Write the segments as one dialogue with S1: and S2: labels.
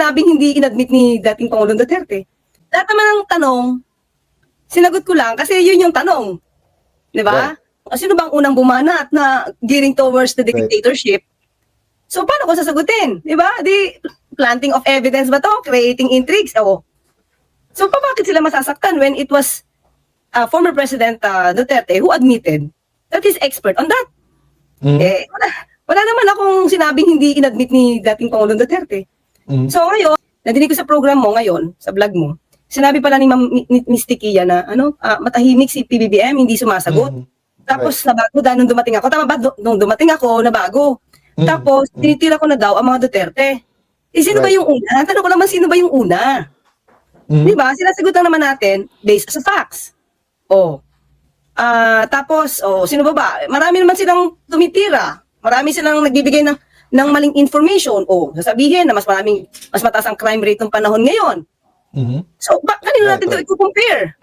S1: sinabing hindi inadmit ni dating Pangulong Duterte. Lahat naman ng tanong, sinagot ko lang kasi yun yung tanong. Di ba? Sino bang unang bumanat na gearing towards the
S2: Right.
S1: dictatorship? So, paano ko sasagutin? Di ba? Di, planting of evidence ba to? Creating intrigues? Oo. So, pa bakit sila masasaktan when it was uh, former President uh, Duterte who admitted that he's expert on that?
S2: Mm.
S1: Eh, wala, wala naman akong sinabing hindi inadmit ni dating Pangulong Duterte.
S2: Mm.
S1: So ngayon, nadinig ko sa program mo ngayon, sa vlog mo, sinabi pala ni Ma'am Mi- Mi- Miss Tikia na ano, ah, matahimik si PBBM, hindi sumasagot.
S2: Mm.
S1: Tapos nabago dahil nung dumating ako. Tama ba? Du- Nung dumating ako, nabago.
S2: Mm.
S1: Tapos, tinitira ko na daw ang mga Duterte. Eh, sino ba
S2: Right.
S1: yung una? Tanong ko naman, sino ba yung una?
S2: Mm.
S1: Di ba? Sinasagot lang naman natin based sa facts. Oh. Ah, tapos, oh, sino ba ba? Marami naman silang tumitira. Marami silang nagbibigay ng ng maling information. Oh, sasabihin na mas maraming mas mataas ang crime rate ng panahon ngayon.
S2: Mhm.
S1: So, ba, kanino natin
S2: right.
S1: ito i-compare?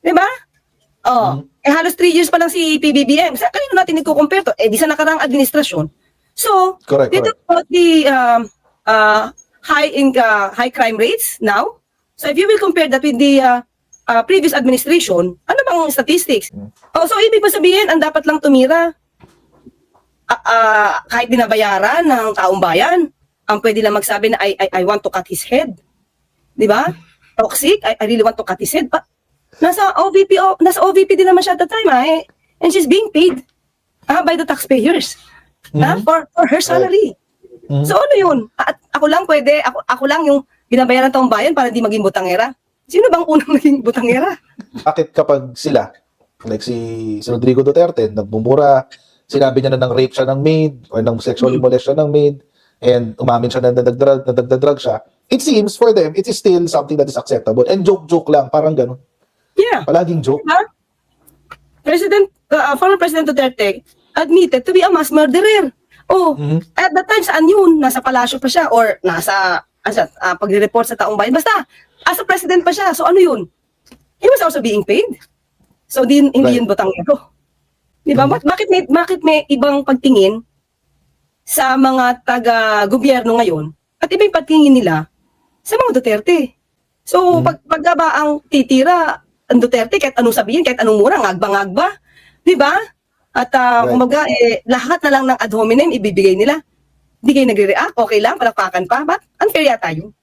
S1: Di ba? Oh, eh halos 3 years pa lang si PBBM. Sa kanino natin i-compare to? Eh di sa nakarang administrasyon. So,
S2: Correct,
S1: dito about the um, uh, high in uh, high crime rates now. So if you will compare that with the uh, uh, previous administration, ano bang statistics?
S2: Mm.
S1: Oh, so ibig sabihin ang dapat lang tumira ah, ah, kahit dinabayaran ng taong bayan, ang pwede lang magsabi na I, I, I want to cut his head. Di ba? Toxic, I, I really want to cut his head. Pa, nasa OVP, o- nasa OVP din naman siya at the time, ah, eh. and she's being paid ah, by the taxpayers ah,
S2: Mhm.
S1: for, for her salary.
S2: Mhm.
S1: So ano yun? At ako lang pwede, ako, ako lang yung binabayaran ng taong bayan para di maging butangera. Sino bang unang naging butangera?
S2: Bakit kapag sila, like si, si Rodrigo Duterte, nagbumura, sinabi niya na ng rape siya ng maid, or ng sexually
S1: Hmm.
S2: molest siya ng maid, and umamin siya na nagdrag, na nagdadrag siya, it seems for them, it is still something that is acceptable. And joke-joke lang, parang ganun.
S1: Yeah.
S2: Palaging joke.
S1: Diba? President, uh, former President Duterte admitted to be a mass murderer. Oh,
S2: Mhm.
S1: at that time, saan yun? Nasa palasyo pa siya or nasa, asa, uh, pagre-report sa taong bayan. Basta, as a president pa siya. So ano yun? He was also being paid. So din, hindi
S2: Right.
S1: yun butangero. Di ba? Bak- Bakit may, bakit may ibang pagtingin sa mga taga-gobyerno ngayon at iba yung pagtingin nila sa mga Duterte? So,
S2: Mhm.
S1: pag, pag ba ang titira ang Duterte, kahit anong sabihin, kahit anong mura, ngagba-ngagba, di ba? At uh,
S2: Right.
S1: kumbaga, eh, lahat na lang ng ad hominem ibibigay nila. Hindi kayo nagre-react, okay lang, palakpakan pa. Ba't unfair yata yun?